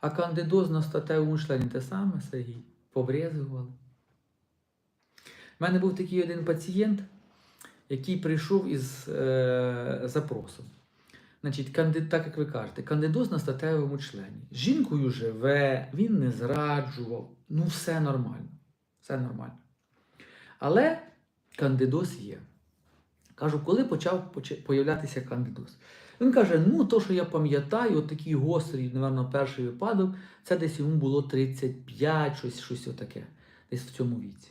А кандидоз на статевому члені те саме, Сергій, побрезгували. У мене був такий один пацієнт, який прийшов із е, запросом. Значить, так як ви кажете, кандидоз на статевому члені. Жінкою живе, він не зраджував, ну все нормально. Все нормально. Але кандидоз є. Кажу, коли почав поча- появлятися кандидоз? Він каже: ну, то, що я пам'ятаю, такий гострий, напевно, перший випадок, це десь йому було 35, щось, щось отаке, десь в цьому віці.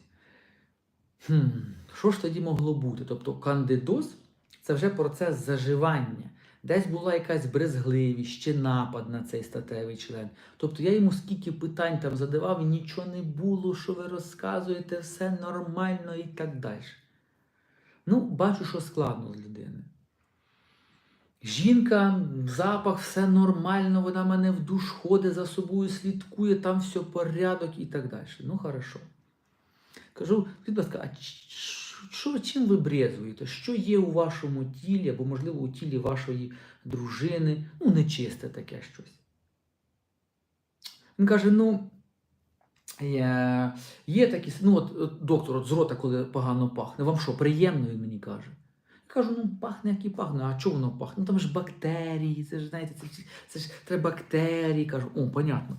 Хм, що ж тоді могло бути? Тобто кандидоз це вже процес заживання. Десь була якась брезгливість чи напад на цей статевий член. Тобто я йому скільки питань там задавав, і нічого не було, що ви розказуєте, все нормально і так далі. Ну, бачу, що складно з людини. Жінка, запах, все нормально, вона мене в душ ходить за собою, слідкує, там все порядок і так далі. Ну, хорошо. Кажу, будь ласка, а що, чим ви брезуєте? Що є у вашому тілі, або, можливо, у тілі вашої дружини? Ну, нечисте таке щось. Він каже: ну, є, є такі, ну, от доктор, от з рота, коли погано пахне, вам що, приємно, він мені каже. Кажу, ну пахне, як і пахне, а чого воно пахне? Ну там ж бактерії, це ж знаєте, це, ж- це ж треба бактерії. Кажу, о, понятно.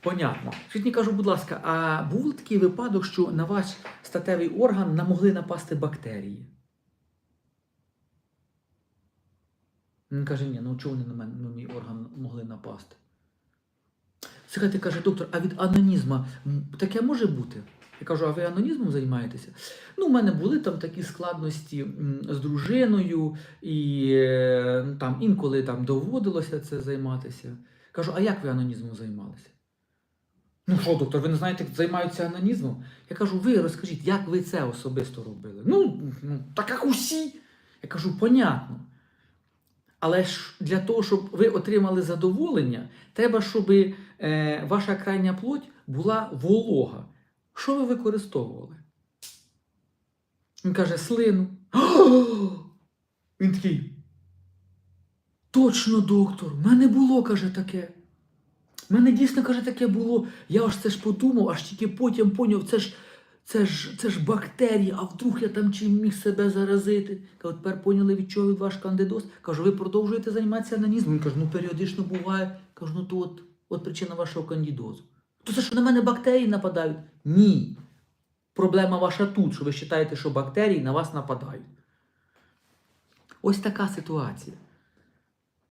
Понятно. Мені кажу, будь ласка, а був такий випадок, що на ваш статевий орган нам могли напасти бактерії? Він каже, ні, ну чого вони на мене на мій орган могли напасти? Слухайте, каже доктор, а від анонізму таке може бути? Я кажу, а ви анонізмом займаєтеся? Ну, у мене були там такі складності з дружиною, і е, там інколи там доводилося це займатися. Кажу, а як ви анонізмом займалися? Ну що, доктор, ви не знаєте, як займаються анонізмом? Я кажу, ви розкажіть, як ви це особисто робили? Ну так як усі. Я кажу, понятно. Але ж для того, щоб ви отримали задоволення, треба, щоб е, ваша крайня плоть була волога. Що ви використовували? Він каже, слину. Він такий. Точно, доктор, в мене було, каже, таке. В мене дійсно, каже, таке було. Я аж це ж подумав, аж тільки потім поняв, це ж, це ж, це ж бактерії, а вдруг я там чим міг себе заразити. Кажу, тепер поняли, від чого ваш кандидоз. Кажу, ви продовжуєте займатися анонізмом? Він каже, ну періодично буває. Кажу, ну то от, от причина вашого кандидозу. То це що на мене бактерії нападають? Ні. Проблема ваша тут, що ви вважаєте, що бактерії на вас нападають. Ось така ситуація.